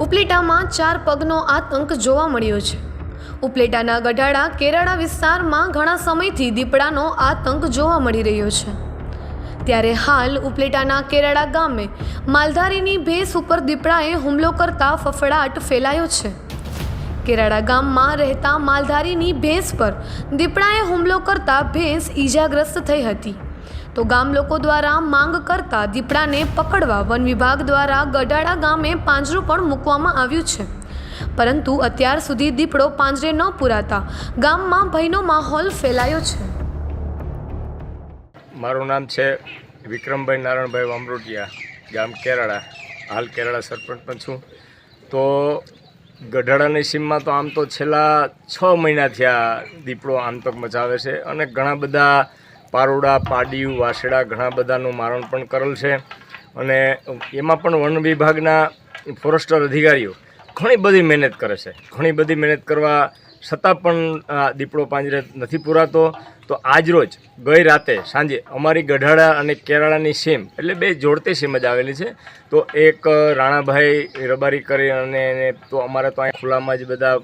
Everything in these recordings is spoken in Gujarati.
ઉપલેટામાં ચાર પગનો આતંક જોવા મળ્યો છે. ઉપલેટાના ગઢાડા કેરાળા વિસ્તારમાં ઘણા સમયથી દીપડાનો આતંક જોવા મળી રહ્યો છે. ત્યારે હાલ ઉપલેટાના કેરાળા ગામે માલધારીની ભેંસ ઉપર દીપડાએ હુમલો કરતા ફફડાટ ફેલાયો છે. કેરાળા ગામમાં રહેતા માલધારીની ભેંસ પર દીપડાએ હુમલો કરતા ભેંસ ઈજાગ્રસ્ત થઈ હતી. તો ગામ લોકો દ્વારા માંગ કરતા દીપડાને પકડવા વન વિભાગ દ્વારા ગઢાડા ગામે પાંજરું પણ મૂકવામાં આવ્યું છે. પરંતુ અત્યાર સુધી દીપડો પાંજરે ન પુરાતા ગામમાં ભયનો માહોલ ફેલાયો છે. મારું નામ છે વિક્રમભાઈ નારાયણભાઈ વામરોટિયા, ગામ કેરાળા, હાલ કેરાળા સરપંચ પણ છું. તો ગઢડાની સીમમાં તો આમ તો છેલ્લા છ મહિના થયા દીપડો આંતક મચાવે છે અને ઘણા બધા પારોડા, પાડિયું વાસડા ઘણા બધાનું મારણ પણ કરેલ છે. અને એમાં પણ વન વિભાગના ફોરેસ્ટર અધિકારીઓ ઘણી બધી મહેનત કરે છે. ઘણી બધી મહેનત કરવા છતાં પણ દીપડો પાંજરે નથી પુરાતો. તો આજરોજ ગઈ રાતે સાંજે અમારી ગઢાડા અને કેરાળાની સીમ એટલે બે જોડતી સીમ જ આવેલી છે. તો એક રાણાભાઈ રબારી કરી અને તો અમારે તો અહીં ખુલ્લામાં જ બધા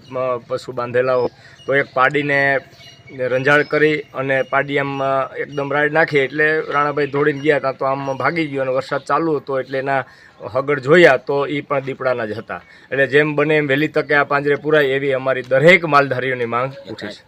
પશુ બાંધેલા હોય. તો એક પાડીને રંજાડ કરી અને પાડી આમ એકદમ રાઈડ નાખી એટલે રાણાભાઈ દોડીને ગયા હતા તો આમ ભાગી ગયો અને વરસાદ ચાલુ હતો એટલે એના હગડ જોયા તો એ પણ દીપડાના જ હતા. એટલે જેમ બને એમ વહેલી તકે આ પાંજરે પુરાય એવી અમારી દરેક માલધારીઓની માંગ ઉઠી છે.